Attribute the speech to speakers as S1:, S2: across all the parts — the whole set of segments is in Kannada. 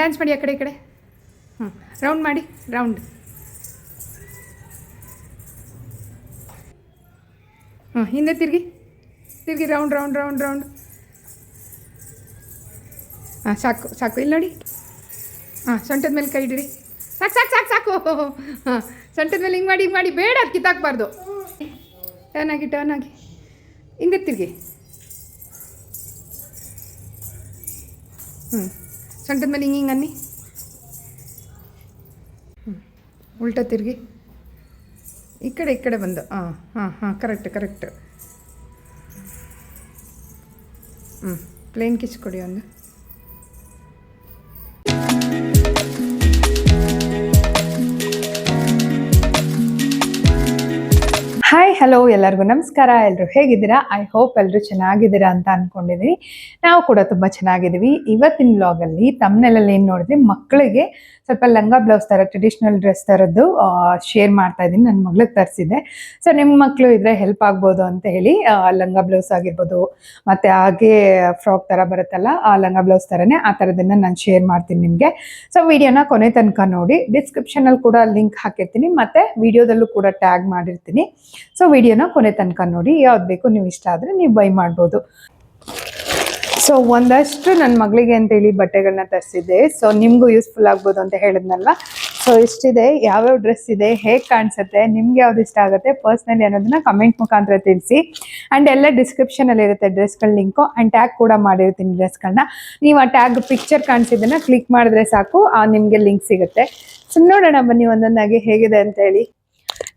S1: ಡ್ಯಾನ್ಸ್ ಮಾಡಿ ಆ ಕಡೆ, ಈ ಕಡೆ. ಹ್ಞೂ ರೌಂಡ್ ಮಾಡಿ ರೌಂಡ್ ಹ್ಞೂ ಹಿಂದೆ ತಿರುಗಿ. ತಿರುಗಿ ರೌಂಡ್ ರೌಂಡ್ ರೌಂಡ್ ರೌಂಡ್ ಹಾಂ, ಸಾಕು ಸಾಕು. ಇಲ್ಲಿ ನೋಡಿ. ಹಾಂ, ಸೊಂಟದ ಮೇಲೆ ಕೈ ಇಡಿರಿ. ಸಾಕು ಸಾಕು ಸಾಕು ಸಾಕು. ಹಾಂ, ಸೊಂಟದ ಮೇಲೆ ಹಿಂಗೆ ಮಾಡಿ ಹಿಂಗೆ ಮಾಡಿ. ಬೇಡ ಅದು ಕಿತ್ತಾಕ್ಬಾರ್ದು ಟರ್ನ್ ಆಗಿ ಟರ್ನ್ ಆಗಿ. ಹಿಂದೆ ತಿರುಗಿ. ಹ್ಞೂ ಸೊಂಟದ ಮೇಲೆ ಹಿಂಗೆ ಹಿಂಗೆ ಅನ್ನಿ ಹ್ಞೂ ಉಲ್ಟಾ ತಿರುಗಿ ಈ ಕಡೆ ಈ ಕಡೆ ಬಂದು ಹಾಂ ಹಾಂ ಹಾಂ ಕರೆಕ್ಟ್ ಕರೆಕ್ಟ್ ಹ್ಞೂ ಪ್ಲೇನ್ ಕಿಚ್ ಕೊಡಿ ಒಂದು ಹಾಯ್ ಹಲೋ ಎಲ್ಲರಿಗೂ ನಮಸ್ಕಾರ. ಎಲ್ಲರೂ ಹೇಗಿದ್ದೀರಾ? ಐ ಹೋಪ್ ಎಲ್ಲರೂ ಚೆನ್ನಾಗಿದ್ದೀರಾ ಅಂತ ಅನ್ಕೊಂಡಿದ್ದೀನಿ ನಾವು ಕೂಡ ತುಂಬ ಚೆನ್ನಾಗಿದ್ದೀವಿ. ಇವತ್ತಿನ ವ್ಲಾಗಲ್ಲಿ ತಮ್ಮನೆಲ್ಲಲ್ಲಿ ಏನು ನೋಡಿದ್ರಿ? ಮಕ್ಕಳಿಗೆ ಸ್ವಲ್ಪ ಲಂಗ ಬ್ಲೌಸ್ ಥರ ಟ್ರೆಡಿಷ್ನಲ್ ಡ್ರೆಸ್ ಥರದ್ದು ಶೇರ್ ಮಾಡ್ತಾ ಇದ್ದೀನಿ. ನನ್ನ ಮಗಳಿಗೆ ತರಿಸಿದ್ದೆ. ಸೊ ನಿಮ್ಮ ಮಕ್ಕಳು ಇದ್ರೆ ಹೆಲ್ಪ್ ಆಗ್ಬೋದು ಅಂತ ಹೇಳಿ ಲಂಗ ಬ್ಲೌಸ್ ಆಗಿರ್ಬೋದು, ಮತ್ತು ಹಾಗೆ ಫ್ರಾಕ್ ಥರ ಬರುತ್ತಲ್ಲ, ಆ ಲಂಗ ಬ್ಲೌಸ್ ಥರನೇ ಆ ಥರದನ್ನು ನಾನು ಶೇರ್ ಮಾಡ್ತೀನಿ ನಿಮಗೆ. ಸೊ ವಿಡಿಯೋನ ಕೊನೆ ತನಕ ನೋಡಿ. ಡಿಸ್ಕ್ರಿಪ್ಷನಲ್ಲಿ ಕೂಡ ಲಿಂಕ್ ಹಾಕಿರ್ತೀನಿ. ಮತ್ತು ವಿಡಿಯೋದಲ್ಲೂ ಕೂಡ ಟ್ಯಾಗ್ ಮಾಡಿರ್ತೀನಿ. ಸೊ ವಿಡಿಯೋನ ಕೊನೆ ತನಕ ನೋಡಿ, ಯಾವ್ದು ಬೇಕು ನೀವು ಇಷ್ಟ ಆದರೆ ನೀವು ಬೈ ಮಾಡ್ಬೋದು. ಸೊ ಒಂದಷ್ಟು ನನ್ನ ಮಗಳಿಗೆ ಅಂತೇಳಿ ಬಟ್ಟೆಗಳನ್ನ ತರಿಸಿದ್ದೆ. ಸೊ ನಿಮಗೂ ಯೂಸ್ಫುಲ್ ಆಗ್ಬೋದು ಅಂತ ಹೇಳಿದ್ನಲ್ಲ. ಸೊ ಇಷ್ಟಿದೆ. ಯಾವ್ಯಾವ ಡ್ರೆಸ್ ಇದೆ, ಹೇಗೆ ಕಾಣಿಸುತ್ತೆ, ನಿಮ್ಗೆ ಯಾವ್ದು ಇಷ್ಟ ಆಗುತ್ತೆ ಪರ್ಸ್ನಲಿ ಅನ್ನೋದನ್ನ ಕಮೆಂಟ್ ಮುಖಾಂತರ ತಿಳಿಸಿ. ಆ್ಯಂಡ್ ಎಲ್ಲ ಡಿಸ್ಕ್ರಿಪ್ಷನ್ ಅಲ್ಲಿ ಇರುತ್ತೆ ಡ್ರೆಸ್ಗಳ ಲಿಂಕು ಆ್ಯಂಡ್ ಟ್ಯಾಗ್ ಕೂಡ ಮಾಡಿರ್ತೀನಿ ಡ್ರೆಸ್ಗಳನ್ನ ನೀವು ಆ ಟ್ಯಾಗ್ ಪಿಕ್ಚರ್ ಕಾಣಿಸಿದ್ದನ್ನ ಕ್ಲಿಕ್ ಮಾಡಿದ್ರೆ ಸಾಕು, ಆ ನಿಮಗೆ ಲಿಂಕ್ ಸಿಗುತ್ತೆ. ಸೊ ನೋಡೋಣ ಬನ್ನಿ ಒಂದೊಂದಾಗಿ ಹೇಗಿದೆ ಅಂತ ಹೇಳಿ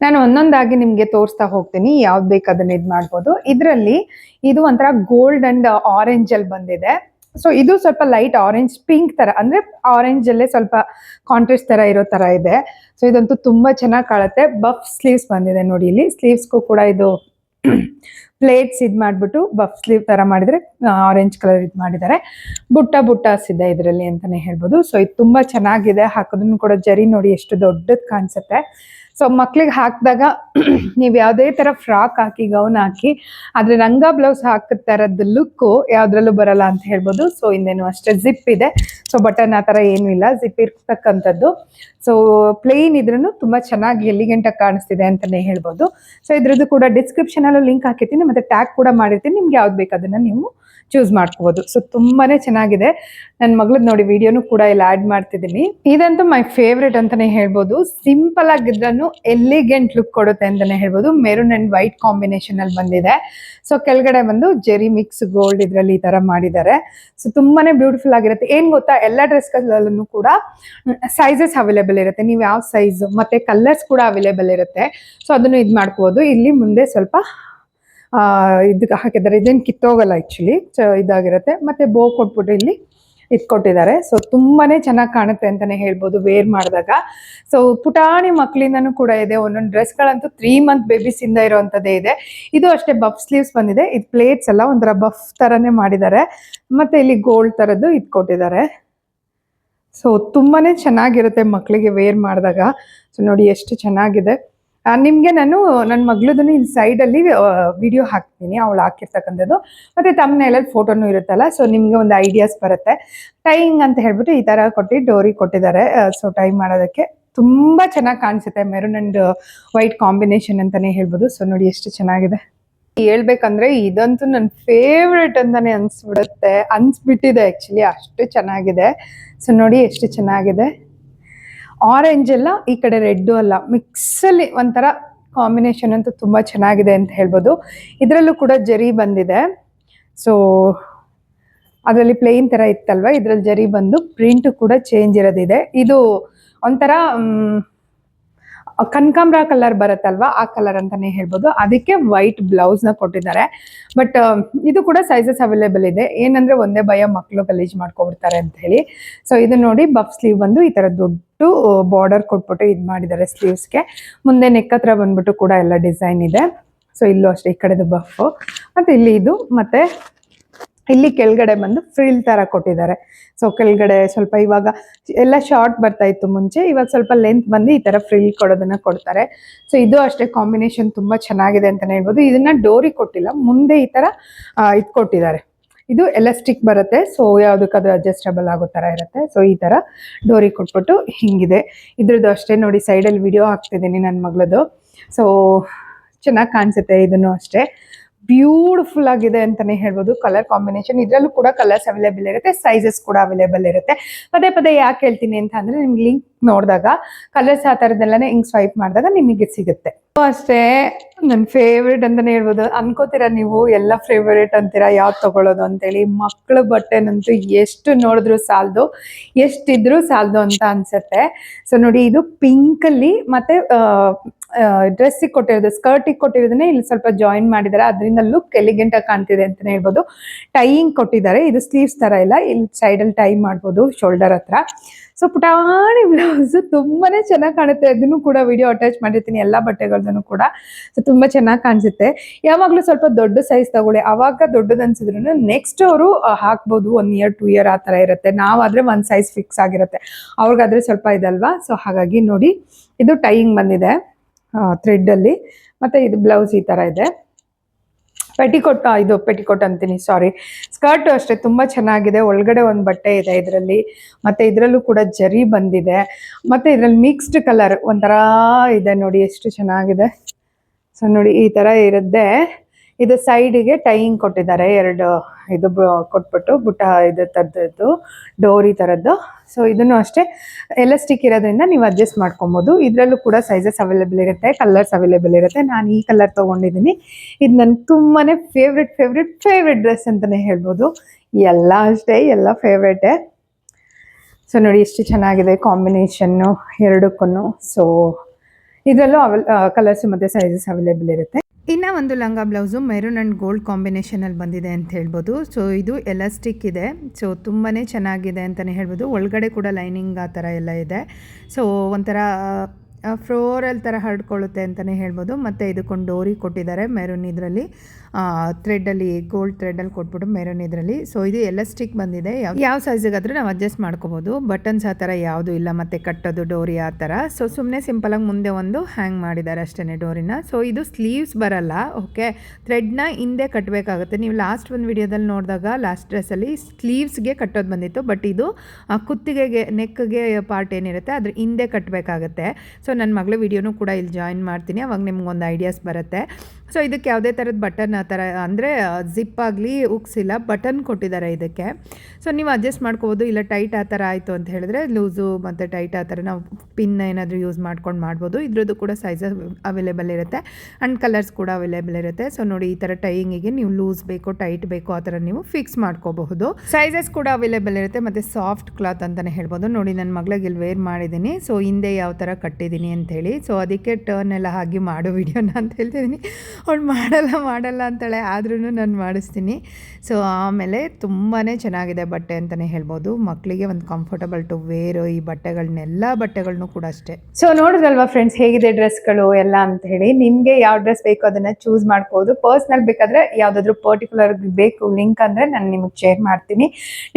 S1: ನಾನು ಒಂದೊಂದಾಗಿ ನಿಮಗೆ ತೋರಿಸ್ತಾ ಹೋಗ್ತೀನಿ, ಯಾವ್ದು ಬೇಕು ಅದನ್ನ ಇದು ಮಾಡ್ಬೋದು. ಇದರಲ್ಲಿ ಇದು ಒಂಥರ ಗೋಲ್ಡ್ ಅಂಡ್ ಆರೆಂಜ್ ಅಲ್ಲಿ ಬಂದಿದೆ. ಸೊ ಇದು ಸ್ವಲ್ಪ ಲೈಟ್ ಆರೆಂಜ್ ಪಿಂಕ್ ತರ, ಅಂದ್ರೆ ಆರೆಂಜ್ ಅಲ್ಲೇ ಸ್ವಲ್ಪ ಕಾಂಟ್ರಾಸ್ಟ್ ತರ ಇರೋ ತರ ಇದೆ. ಸೊ ಇದಂತೂ ತುಂಬಾ ಚೆನ್ನಾಗಿ ಕಾಣುತ್ತೆ. ಬಫ್ ಸ್ಲೀವ್ಸ್ ಬಂದಿದೆ ನೋಡಿ ಇಲ್ಲಿ. ಸ್ಲೀವ್ಸ್ಗೂ ಕೂಡ ಇದು ಪ್ಲೇಟ್ಸ್ ಇದು ಮಾಡಿಬಿಟ್ಟು ಬಫ್ ಸ್ಲೀವ್ ತರ ಮಾಡಿದ್ರೆ ಆರೆಂಜ್ ಕಲರ್ ಇದು ಮಾಡಿದ್ದಾರೆ. ಬುಟ್ಟ ಬುಟ್ಟಾಸ್ ಇದೆ ಇದರಲ್ಲಿ ಅಂತಾನೆ ಹೇಳ್ಬೋದು. ಸೊ ಇದು ತುಂಬಾ ಚೆನ್ನಾಗಿದೆ. ಹಾಕೋದನ್ನು ಕೂಡ ಜರಿ ನೋಡಿ ಎಷ್ಟು ದೊಡ್ಡದು ಕಾಣಿಸುತ್ತೆ. ಸೊ ಮಕ್ಳಿಗೆ ಹಾಕಿದಾಗ ನೀವು ಯಾವುದೇ ಥರ ಫ್ರಾಕ್ ಹಾಕಿ ಗೌನ್ ಹಾಕಿ, ಆದರೆ ರಂಗ ಬ್ಲೌಸ್ ಹಾಕಿದ ಥರದ್ದು ಲುಕ್ಕು ಯಾವುದ್ರಲ್ಲೂ ಬರಲ್ಲ ಅಂತ ಹೇಳ್ಬೋದು. ಸೊ ಇನ್ನೇನು ಅಷ್ಟೇ ಜಿಪ್ ಇದೆ. ಸೊ ಬಟನ್ ಆ ಥರ ಏನೂ ಇಲ್ಲ. ಜಿಪ್ ಇರ್ತಕ್ಕಂಥದ್ದು. ಸೊ ಪ್ಲೇನ್ ಇದ್ರೂ ತುಂಬ ಚೆನ್ನಾಗಿ ಎಲಿಗೆಂಟಾಗಿ ಕಾಣಿಸ್ತಿದೆ ಅಂತಲೇ ಹೇಳ್ಬೋದು. ಸೊ ಇದ್ರದ್ದು ಕೂಡ ಡಿಸ್ಕ್ರಿಪ್ಷನಲ್ಲೂ ಲಿಂಕ್ ಹಾಕಿರ್ತೀನಿ. ಮತ್ತು ಟ್ಯಾಗ್ ಕೂಡ ಮಾಡಿರ್ತೀನಿ. ನಿಮ್ಗೆ ಯಾವ್ದು ಬೇಕು ಅದನ್ನ ನೀವು ಚೂಸ್ ಮಾಡ್ಕೋಬಹುದು ಸೊ ತುಂಬಾನೇ ಚೆನ್ನಾಗಿದೆ. ನನ್ನ ಮಗಳದ್ ನೋಡಿ ವಿಡಿಯೋನು ಕೂಡ ಇಲ್ಲಿ ಆಡ್ ಮಾಡ್ತಿದ್ದೀನಿ. ಇದಂತೂ ಮೈ ಫೇವ್ರೆಟ್ ಅಂತಾನೆ ಹೇಳ್ಬೋದು. ಸಿಂಪಲ್ ಆಗಿದ್ರೂ ಎಲಿಗೆಂಟ್ ಲುಕ್ ಕೊಡುತ್ತೆ ಅಂತಾನೆ ಹೇಳ್ಬೋದು. ಮೆರೂನ್ ಅಂಡ್ ವೈಟ್ ಕಾಂಬಿನೇಷನ್ ಅಲ್ಲಿ ಬಂದಿದೆ. ಸೊ ಕೆಳಗಡೆ ಬಂದು ಜೆರಿ ಮಿಕ್ಸ್ ಗೋಲ್ಡ್ ಇದರಲ್ಲಿ ಈ ತರ ಮಾಡಿದ್ದಾರೆ. ಸೊ ತುಂಬಾನೇ ಬ್ಯೂಟಿಫುಲ್ ಆಗಿರುತ್ತೆ. ಏನ್ ಗೊತ್ತಾ? ಎಲ್ಲ ಡ್ರೆಸ್ಗಳಲ್ಲೂ ಕೂಡ ಸೈಜಸ್ ಅವೈಲೇಬಲ್ ಇರುತ್ತೆ. ನೀವು ಯಾವ ಸೈಜ್ ಮತ್ತೆ ಕಲರ್ಸ್ ಕೂಡ ಅವೈಲೇಬಲ್ ಇರುತ್ತೆ. ಸೊ ಅದನ್ನು ಇದ್ ಮಾಡ್ಕೋಬಹುದು ಇಲ್ಲಿ ಮುಂದೆ ಸ್ವಲ್ಪ ಇದಕ್ಕೆ ಹಾಕಿದ್ದಾರೆ. ಇದೇನು ಕಿತ್ತೋಗಲ್ಲ ಆ್ಯಕ್ಚುಲಿ ಇದಾಗಿರುತ್ತೆ. ಮತ್ತೆ ಬೋ ಕೊಟ್ಬಿಟ್ಟು ಇಲ್ಲಿ ಇದು ಕೊಟ್ಟಿದ್ದಾರೆ ಸೊ ತುಂಬಾನೇ ಚೆನ್ನಾಗಿ ಕಾಣುತ್ತೆ ಅಂತಾನೆ ಹೇಳ್ಬೋದು ವೇರ್ ಮಾಡಿದಾಗ. ಸೊ ಪುಟಾಣಿ ಮಕ್ಕಳಿಂದನೂ ಕೂಡ ಇದೆ. ಒಂದೊಂದು ಡ್ರೆಸ್ಗಳಂತೂ ತ್ರೀ ಮಂತ್ ಬೇಬೀಸ್ ಇಂದ ಇರೋವಂಥದ್ದೇ ಇದೆ. ಇದು ಅಷ್ಟೇ ಬಫ್ ಸ್ಲೀವ್ಸ್ ಬಂದಿದೆ. ಇದು ಪ್ಲೇಟ್ಸ್ ಎಲ್ಲ ಒಂಥರ ಬಫ್ ಥರನೇ ಮಾಡಿದ್ದಾರೆ. ಮತ್ತೆ ಇಲ್ಲಿ ಗೋಲ್ಡ್ ತರದ್ದು ಇದು ಕೊಟ್ಟಿದ್ದಾರೆ ಸೊ ತುಂಬಾನೇ ಚೆನ್ನಾಗಿರುತ್ತೆ ಮಕ್ಕಳಿಗೆ ವೇರ್ ಮಾಡಿದಾಗ. ಸೊ ನೋಡಿ ಎಷ್ಟು ಚೆನ್ನಾಗಿದೆ. ನಿಮ್ಗೆ ನಾನು ನನ್ನ ಮಗಳದನ್ನು ಇಲ್ಲಿ ಅಲ್ಲಿ ವಿಡಿಯೋ ಹಾಕ್ತೀನಿ, ಅವಳು ಹಾಕಿರ್ತಕ್ಕಂಥದ್ದು. ಮತ್ತೆ ತಮ್ಮನೇಲಲ್ಲಿ ಫೋಟೋನು ಇರುತ್ತಲ್ಲ ಸೊ ನಿಮ್ಗೆ ಒಂದು ಐಡಿಯಾಸ್ ಬರುತ್ತೆ. ಟೈಯಿಂಗ್ ಅಂತ ಹೇಳ್ಬಿಟ್ಟು ಈ ತರ ಕೊಟ್ಟು, ಡೋರಿ ಕೊಟ್ಟಿದ್ದಾರೆ. ಸೊ ಟೈ ಮಾಡೋದಕ್ಕೆ ತುಂಬಾ ಚೆನ್ನಾಗಿ ಕಾಣಿಸುತ್ತೆ ಮೆರೂನ್ ಅಂಡ್ ವೈಟ್ ಕಾಂಬಿನೇಷನ್ ಅಂತಾನೆ ಹೇಳ್ಬೋದು. ಸೊ ನೋಡಿ ಎಷ್ಟು ಚೆನ್ನಾಗಿದೆ. ಹೇಳ್ಬೇಕಂದ್ರೆ ಇದಂತೂ ನನ್ನ ಫೇವ್ರೆಟ್ ಅಂತಾನೆ ಅನ್ಸ್ಬಿಡುತ್ತೆ. ಅನ್ಸ್ಬಿಟ್ಟಿದೆ ಆಕ್ಚುಲಿ ಅಷ್ಟು ಚೆನ್ನಾಗಿದೆ. ಸೊ ನೋಡಿ ಎಷ್ಟು ಚೆನ್ನಾಗಿದೆ. ಆರೆಂಜ್ ಅಲ್ಲ ಈ ಕಡೆ ರೆಡ್ಡು ಅಲ್ಲ. ಮಿಕ್ಸಲ್ಲಿ ಒಂಥರ ಕಾಂಬಿನೇಷನ್ ಅಂತೂ ತುಂಬ ಚೆನ್ನಾಗಿದೆ ಅಂತ ಹೇಳ್ಬೋದು. ಇದರಲ್ಲೂ ಕೂಡ ಜರಿ ಬಂದಿದೆ. ಸೊ ಅದರಲ್ಲಿ ಪ್ಲೇನ್ ಥರ ಇತ್ತಲ್ವ? ಇದರಲ್ಲಿ ಜರಿ ಬಂದು ಪ್ರಿಂಟ್ ಕೂಡ ಚೇಂಜ್ ಇರೋದಿದೆ. ಇದು ಒಂಥರ ಕನ್ಕಾಂಬ್ರ ಕಲರ್ ಬರುತ್ತಲ್ವಾ? ಆ ಕಲರ್ ಅಂತಾನೆ ಹೇಳ್ಬೋದು. ಅದಕ್ಕೆ ವೈಟ್ ಬ್ಲೌಸ್ನ ಕೊಟ್ಟಿದ್ದಾರೆ. ಬಟ್ ಇದು ಕೂಡ ಸೈಜಸ್ ಅವೈಲೇಬಲ್ ಇದೆ. ಏನಂದ್ರೆ ಒಂದೇ ಭಯ ಮಕ್ಕಳು ಗಲೀಜ್ ಮಾಡ್ಕೊಬಿಡ್ತಾರೆ ಅಂತ ಹೇಳಿ. ಸೊ ಇದು ನೋಡಿ ಬಫ್ ಸ್ಲೀವ್ ಬಂದು ಈ ತರ ದೊಡ್ಡ ಬಾರ್ಡರ್ ಕೊಟ್ಬಿಟ್ಟು ಇದು ಮಾಡಿದ್ದಾರೆ ಸ್ಲೀವ್ಸ್ಗೆ ಮುಂದೆ ನೆಕ್ ಹತ್ರ ಬಂದ್ಬಿಟ್ಟು ಕೂಡ ಎಲ್ಲ ಡಿಸೈನ್ ಇದೆ. ಸೊ ಇಲ್ಲೂ ಅಷ್ಟೇ, ಈ ಕಡೆದು ಬಫ್ ಮತ್ತೆ ಇಲ್ಲಿ ಇದು, ಮತ್ತೆ ಇಲ್ಲಿ ಕೆಳಗಡೆ ಬಂದು ಫ್ರಿಲ್ ತರ ಕೊಟ್ಟಿದ್ದಾರೆ. ಸೊ ಕೆಳಗಡೆ ಸ್ವಲ್ಪ ಇವಾಗ ಎಲ್ಲ ಶಾರ್ಟ್ ಬರ್ತಾ ಇತ್ತು ಮುಂಚೆ. ಇವಾಗ ಸ್ವಲ್ಪ ಲೆಂತ್ ಬಂದು ಈ ತರ ಫ್ರಿಲ್ ಕೊಡೋದನ್ನ ಕೊಡ್ತಾರೆ. ಸೊ ಇದು ಅಷ್ಟೇ ಕಾಂಬಿನೇಷನ್ ತುಂಬಾ ಚೆನ್ನಾಗಿದೆ ಅಂತಾನೆ ಹೇಳ್ಬೋದು. ಇದನ್ನ ಡೋರಿ ಕೊಟ್ಟಿಲ್ಲ, ಮುಂದೆ ಈ ತರ ಇದು ಕೊಟ್ಟಿದ್ದಾರೆ. ಇದು ಎಲಾಸ್ಟಿಕ್ ಬರುತ್ತೆ. ಸೊ ಯಾವುದಕ್ಕಾದ್ರೂ ಅಡ್ಜಸ್ಟಬಲ್ ಆಗೋ ಥರ ಇರುತ್ತೆ. ಸೊ ಈ ಥರ ಡೋರಿ ಕೊಟ್ಬಿಟ್ಟು ಹಿಂಗಿದೆ. ಇದ್ರದ್ದು ಅಷ್ಟೇ ನೋಡಿ ಸೈಡಲ್ಲಿ ವಿಡಿಯೋ ಹಾಕ್ತಿದ್ದೀನಿ ನನ್ನ ಮಗಳದು ಸೊ ಚೆನ್ನಾಗಿ ಕಾಣಿಸುತ್ತೆ ಇದನ್ನು ಅಷ್ಟೇ. ಬ್ಯೂಟಿಫುಲ್ ಆಗಿದೆ ಅಂತಾನೆ ಹೇಳ್ಬೋದು. ಕಲರ್ ಕಾಂಬಿನೇಷನ್ ಇದರಲ್ಲೂ ಕೂಡ ಕಲರ್ಸ್ ಅವೈಲೇಬಲ್ ಇರುತ್ತೆ ಸೈಜಸ್ ಕೂಡ ಅವೈಲೇಬಲ್ ಇರುತ್ತೆ. ಪದೇ ಪದೇ ಯಾಕೆ ಹೇಳ್ತೀನಿ ಅಂತ ಅಂದ್ರೆ ನಿಮ್ಗೆ ಲಿಂಕ್ ನೋಡಿದಾಗ ಕಲರ್ಸ್ ಆ ಥರದ್ದೆಲ್ಲನೇ ಹಿಂಗ್ ಸ್ವೈಪ್ ಮಾಡಿದಾಗ ನಿಮಗೆ ಸಿಗುತ್ತೆ. ಅಷ್ಟೇ ನನ್ನ ಫೇವ್ರೇಟ್ ಅಂತಾನೆ ಹೇಳ್ಬೋದು. ಅನ್ಕೋತೀರಾ ನೀವು ಎಲ್ಲ ಫೇವ್ರೇಟ್ ಅಂತೀರಾ, ಯಾವ್ದು ತಗೊಳ್ಳೋದು ಅಂತೇಳಿ. ಮಕ್ಕಳ ಬಟ್ಟೆನಂತೂ ಎಷ್ಟು ನೋಡಿದ್ರು ಸಾಲದು, ಎಷ್ಟಿದ್ರು ಸಾಲದು ಅಂತ ಅನ್ಸುತ್ತೆ. ಸೊ ನೋಡಿ ಇದು ಪಿಂಕ್ ಅಲ್ಲಿ ಮತ್ತೆ ಡ್ರೆಸ್ಸಿಗೆ ಕೊಟ್ಟಿರೋದು ಸ್ಕರ್ಟಿಗೆ ಕೊಟ್ಟಿರೋದನ್ನೇ ಇಲ್ಲಿ ಸ್ವಲ್ಪ ಜಾಯಿನ್ ಮಾಡಿದ್ದಾರೆ. ಅದರಿಂದ ಲುಕ್ ಎಲಿಗೆಂಟ್ ಆಗಿ ಕಾಣ್ತಿದೆ ಅಂತಾನೆ ಹೇಳ್ಬೋದು. ಟೈಯಿಂಗ್ ಕೊಟ್ಟಿದ್ದಾರೆ. ಇದು ಸ್ಲೀವ್ಸ್ ತರ ಇಲ್ಲ. ಇಲ್ಲಿ ಸೈಡಲ್ಲಿ ಟೈ ಮಾಡ್ಬೋದು ಶೋಲ್ಡರ್ ಹತ್ರ. ಸೊ ಪುಟಾಣಿ ಬ್ಲೌಸ್ ತುಂಬಾನೇ ಚೆನ್ನಾಗಿ ಕಾಣುತ್ತೆ. ಅದನ್ನು ಕೂಡ ವಿಡಿಯೋ ಅಟ್ಯಾಚ್ ಮಾಡಿರ್ತೀನಿ, ಎಲ್ಲ ಬಟ್ಟೆಗಳದನ್ನು ಕೂಡ. ಸೊ ತುಂಬಾ ಚೆನ್ನಾಗಿ ಕಾಣಿಸುತ್ತೆ. ಯಾವಾಗ್ಲೂ ಸ್ವಲ್ಪ ದೊಡ್ಡ ಸೈಜ್ ತಗೊಳ್ಳಿ. ಅವಾಗ ದೊಡ್ಡದು ಅನ್ಸಿದ್ರು ನೆಕ್ಸ್ಟ್ ಅವರು ಹಾಕ್ಬೋದು. ಒನ್ ಇಯರ್ ಟೂ ಇಯರ್ ಆ ತರ ಇರುತ್ತೆ. ನಾವಾದ್ರೆ ಒಂದು ಸೈಜ್ ಫಿಕ್ಸ್ ಆಗಿರುತ್ತೆ. ಅವ್ರಿಗಾದ್ರೆ ಸ್ವಲ್ಪ ಇದಲ್ವಾ? ಸೊ ಹಾಗಾಗಿ ನೋಡಿ. ಇದು ಟೈಯಿಂಗ್ ಬಂದಿದೆ ಥ್ರೆಡ್ ಅಲ್ಲಿ. ಮತ್ತೆ ಇದು ಬ್ಲೌಸ್ ಈ ತರ ಇದೆ. ಪೆಟಿಕೋಟ್ ಇದು ಪೆಟಿಕೋಟ್ ಅಂತೀನಿ ಸಾರಿ ಸ್ಕರ್ಟ್ ಅಷ್ಟೇ ತುಂಬಾ ಚೆನ್ನಾಗಿದೆ, ಒಳಗಡೆ ಒಂದು ಬಟ್ಟೆ ಇದೆ ಇದರಲ್ಲಿ, ಮತ್ತೆ ಇದರಲ್ಲೂ ಕೂಡ ಜರಿ ಬಂದಿದೆ, ಮತ್ತೆ ಇದರಲ್ಲಿ ಮಿಕ್ಸ್ಡ್ ಕಲರ್ ಒಂಥರ ಇದೆ ನೋಡಿ, ಎಷ್ಟು ಚೆನ್ನಾಗಿದೆ. ಸೊ ನೋಡಿ, ಈ ತರ ಇರುತ್ತೆ. ಇದು ಸೈಡಿಗೆ ಟೈಯಿಂಗ್ ಕೊಟ್ಟಿದ್ದಾರೆ ಎರಡು ಇದು ಕೊಟ್ಬಿಟ್ಟು ಬುಟ್ಟ ಇದು ತರದ್ದು ಡೋರಿ ತರದ್ದು. ಸೊ ಇದನ್ನು ಅಷ್ಟೇ ಎಲಾಸ್ಟಿಕ್ ಇರೋದ್ರಿಂದ ನೀವು ಅಡ್ಜಸ್ಟ್ ಮಾಡ್ಕೊಬೋದು. ಇದರಲ್ಲೂ ಕೂಡ ಸೈಜಸ್ ಅವೈಲೇಬಲ್ ಇರುತ್ತೆ ಕಲರ್ಸ್ ಅವೈಲೇಬಲ್ ಇರುತ್ತೆ. ನಾನು ಈ ಕಲರ್ ತೊಗೊಂಡಿದ್ದೀನಿ. ಇದು ನನ್ನ ತುಂಬಾ ಫೇವ್ರೆಟ್ ಫೇವ್ರೆಟ್ ಫೇವ್ರೆಟ್ ಡ್ರೆಸ್ ಅಂತಲೇ ಹೇಳ್ಬೋದು. ಎಲ್ಲ ಅಷ್ಟೇ, ಎಲ್ಲ ಫೇವ್ರೇಟೇ ಸೊ ನೋಡಿ ಎಷ್ಟು ಚೆನ್ನಾಗಿದೆ ಕಾಂಬಿನೇಷನ್ನು ಎರಡಕ್ಕೂ ಸೊ ಇದರಲ್ಲೂ ಅವಲ್ ಕಲರ್ಸ್ ಮತ್ತು ಸೈಜಸ್ ಅವೈಲೇಬಲ್ ಇರುತ್ತೆ. ಇನ್ನು ಒಂದು ಲಂಗ ಬ್ಲೌಸು ಮೆರೂನ್ ಆ್ಯಂಡ್ ಗೋಲ್ಡ್ ಕಾಂಬಿನೇಷನಲ್ಲಿ ಬಂದಿದೆ ಅಂತ ಹೇಳ್ಬೋದು. ಸೊ, ಇದು ಎಲಾಸ್ಟಿಕ್ ಇದೆ. ಸೊ ತುಂಬಾ ಚೆನ್ನಾಗಿದೆ ಅಂತಲೇ ಹೇಳ್ಬೋದು. ಒಳಗಡೆ ಕೂಡ ಲೈನಿಂಗ್ ಆ ಥರ ಎಲ್ಲ ಇದೆ. ಸೊ, ಒಂಥರ ಫ್ಲೋರಲ್ ಥರ ಹರಡ್ಕೊಳ್ಳುತ್ತೆ ಅಂತಲೇ ಹೇಳ್ಬೋದು. ಮತ್ತು ಇದಕ್ಕೊಂದು ಡೋರಿ ಕೊಟ್ಟಿದ್ದಾರೆ ಮೆರೂನ್ ಇದರಲ್ಲಿ. ಥ್ರೆಡ್ಡಲ್ಲಿ ಗೋಲ್ಡ್ ಥ್ರೆಡ್ಡಲ್ಲಿ ಕೊಟ್ಬಿಟ್ಟು ಮೆರೂನ್ ಇದರಲ್ಲಿ. ಸೊ ಇದು ಎಲಾಸ್ಟಿಕ್ ಬಂದಿದೆ. ಯಾವ ಸೈಜಿಗಾದರೂ ನಾವು ಅಡ್ಜಸ್ಟ್ ಮಾಡ್ಕೋಬೋದು. ಬಟನ್ಸ್ ಆ ಥರ ಯಾವುದೂ ಇಲ್ಲ. ಮತ್ತು ಕಟ್ಟೋದು ಡೋರಿ ಆ ಥರ. ಸೊ ಸುಮ್ಮನೆ ಸಿಂಪಲಾಗಿ ಮುಂದೆ ಒಂದು ಹ್ಯಾಂಗ್ ಮಾಡಿದ್ದಾರೆ ಅಷ್ಟೇ ಡೋರಿನ ಸೊ ಇದು ಸ್ಲೀವ್ಸ್ ಬರಲ್ಲ. ಓಕೆ ಥ್ರೆಡ್ನ ಹಿಂದೆ ಕಟ್ಟಬೇಕಾಗುತ್ತೆ ನೀವು ಲಾಸ್ಟ್ ಒಂದು ವಿಡಿಯೋದಲ್ಲಿ ನೋಡಿದಾಗ ಲಾಸ್ಟ್ ಡ್ರೆಸ್ಸಲ್ಲಿ ಸ್ಲೀವ್ಸ್ಗೆ ಕಟ್ಟೋದು ಬಂದಿತ್ತು. ಬಟ್ ಇದು ಕುತ್ತಿಗೆಗೆ ನೆಕ್ಗೆ ಪಾರ್ಟ್ ಏನಿರುತ್ತೆ, ಅದ್ರ ಹಿಂದೆ ಕಟ್ಟಬೇಕಾಗತ್ತೆ ಸೊ ನನ್ನ ಮಗಳ ವಿಡಿಯೋನೂ ಕೂಡ ಇಲ್ಲಿ ಜಾಯಿನ್ ಮಾಡ್ತೀನಿ. ಅವಾಗ ನಿಮ್ಗೊಂದು ಐಡಿಯಾಸ್ ಬರುತ್ತೆ. ಸೊ ಇದಕ್ಕೆ ಯಾವುದೇ ಥರದ ಬಟನ್ ಆ ಥರ ಅಂದರೆ ಜಿಪ್ ಆಗಲಿ ಉಕ್ಸಿಲ್ಲ, ಬಟನ್ ಕೊಟ್ಟಿದ್ದಾರೆ ಇದಕ್ಕೆ. ಸೊ ನೀವು ಅಡ್ಜಸ್ಟ್ ಮಾಡ್ಕೋಬೋದು. ಇಲ್ಲ ಟೈಟ್ ಆ ಥರ ಆಯಿತು ಅಂತ ಹೇಳಿದ್ರೆ, ಲೂಸು ಮತ್ತು ಟೈಟ್ ಆ ಥರ ನಾವು ಪಿನ್ ಏನಾದರೂ ಯೂಸ್ ಮಾಡ್ಕೊಂಡು ಮಾಡ್ಬೋದು. ಇದ್ರದ್ದು ಕೂಡ ಸೈಜಸ್ ಅವೈಲೇಬಲ್ ಇರುತ್ತೆ. ಆ್ಯಂಡ್ ಕಲರ್ಸ್ ಕೂಡ ಅವೈಲೇಬಲ್ ಇರುತ್ತೆ. ಸೊ ನೋಡಿ, ಈ ಥರ ಟೈಯಿಂಗಿಗೆ ನೀವು ಲೂಸ್ ಬೇಕು ಟೈಟ್ ಬೇಕು, ಆ ಥರ ನೀವು ಫಿಕ್ಸ್ ಮಾಡ್ಕೋಬಹುದು. ಸೈಜಸ್ ಕೂಡ ಅವೈಲೇಬಲ್ ಇರುತ್ತೆ. ಮತ್ತು ಸಾಫ್ಟ್ ಕ್ಲಾತ್ ಅಂತಲೇ ಹೇಳ್ಬೋದು. ನೋಡಿ ನನ್ನ ಮಗಳಿಗೆ ಇಲ್ಲಿ ವೇರ್ ಮಾಡಿದ್ದೀನಿ ಸೊ ಹಿಂದೆ ಯಾವ ಥರ ಕಟ್ಟಿದ್ದೀನಿ ಅಂತ ಹೇಳಿ. ಸೊ ಅದಕ್ಕೆ ಟರ್ನ್ ಎಲ್ಲ ಹಾಗೆ ಮಾಡೋ ವಿಡಿಯೋನ ಅಂತ ಹೇಳ್ತಿದ್ದೀನಿ ಅವಳು ಮಾಡಲ್ಲ ಮಾಡಲ್ಲ ಅಂತಾಳೆ ಆದ್ರೂ ನಾನು ಮಾಡಿಸ್ತೀನಿ. ಸೊ ಆಮೇಲೆ ತುಂಬಾ ಚೆನ್ನಾಗಿದೆ ಬಟ್ಟೆ ಅಂತಲೇ ಹೇಳ್ಬೋದು. ಮಕ್ಕಳಿಗೆ ಒಂದು ಕಂಫರ್ಟಬಲ್ ಟು ವೇರ್ ಈ ಬಟ್ಟೆಗಳನ್ನೆಲ್ಲ ಬಟ್ಟೆಗಳನ್ನೂ ಕೂಡ ಅಷ್ಟೇ. ಸೊ ನೋಡಿದ್ರಲ್ವಾ ಫ್ರೆಂಡ್ಸ್ ಹೇಗಿದೆ ಡ್ರೆಸ್ಗಳು ಎಲ್ಲ ಅಂತ ಹೇಳಿ? ನಿಮಗೆ ಯಾವ ಡ್ರೆಸ್ ಬೇಕು ಅದನ್ನ ಚೂಸ್ ಮಾಡ್ಬೋದು. ಪರ್ಸ್ನಲ್ ಬೇಕಾದ್ರೆ ಯಾವುದಾದ್ರೂ ಪರ್ಟಿಕ್ಯುಲರ್ ಬೇಕು ಲಿಂಕ್ ಅಂದರೆ ನಾನು ನಿಮಗೆ ಶೇರ್ ಮಾಡ್ತೀನಿ.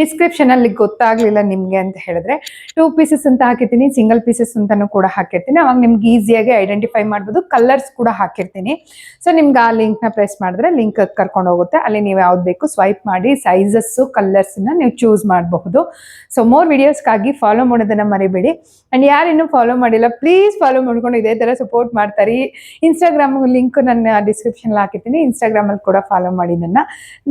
S1: ಡಿಸ್ಕ್ರಿಪ್ಷನಲ್ಲಿ ಗೊತ್ತಾಗಲಿಲ್ಲ ನಿಮಗೆ ಅಂತ ಹೇಳಿದ್ರೆ ಟೂ ಪೀಸಸ್ ಅಂತ ಹಾಕಿರ್ತೀನಿ ಸಿಂಗಲ್ ಪೀಸಸ್ ಅಂತಲೂ ಕೂಡ ಹಾಕಿರ್ತೀನಿ. ಅವಾಗ ನಿಮ್ಗೆ ಈಸಿಯಾಗಿ ಐಡೆಂಟಿಫೈ ಮಾಡ್ಬೋದು ಕಲರ್ಸ್ ಕೂಡ ಹಾಕಿರ್ತೀನಿ. ಸೊ ನಿಮ್ಗೆ ಆ ಲಿಂಕ್ನ ಪ್ರೆಸ್ ಮಾಡಿದ್ರೆ ಲಿಂಕ್ ಕರ್ಕೊಂಡು ಹೋಗುತ್ತೆ. ಅಲ್ಲಿ ನೀವು ಯಾವ್ದು ಬೇಕು ಸ್ವೈಪ್ ಮಾಡಿ ಸೈಜಸ್ಸು ಕಲರ್ಸ್ನ ನೀವು ಚೂಸ್ ಮಾಡಬಹುದು. ಸೊ ಮೋರ್ ವಿಡಿಯೋಸ್ಗಾಗಿ ಫಾಲೋ ಮಾಡೋದನ್ನ ಮರಿಬೇಡಿ. ಆ್ಯಂಡ್ ಯಾರಿನ್ನೂ ಫಾಲೋ ಮಾಡಿಲ್ಲ ಪ್ಲೀಸ್ ಫಾಲೋ ಮಾಡ್ಕೊಂಡು ಇದೇ ಥರ ಸಪೋರ್ಟ್ ಮಾಡ್ತಾರೆ ಇನ್ಸ್ಟಾಗ್ರಾಮ್ ಲಿಂಕ್ ನನ್ನ ಡಿಸ್ಕ್ರಿಪ್ಷನಲ್ಲಿ ಹಾಕಿರ್ತೀನಿ. ಇನ್ಸ್ಟಾಗ್ರಾಮಲ್ಲಿ ಕೂಡ ಫಾಲೋ ಮಾಡಿ ನನ್ನ.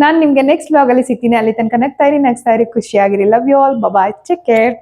S1: ನಾನು ನಿಮಗೆ ನೆಕ್ಸ್ಟ್ ಬ್ಲಾಗಲ್ಲಿ ಸಿಗ್ತೀನಿ. ಅಲ್ಲಿ ತನಕ ನಗ್ತಾ ಇರಿ ನಗ್ತಾ ಇರಿ. ಖುಷಿಯಾಗಿರಿ. Love you all bye take care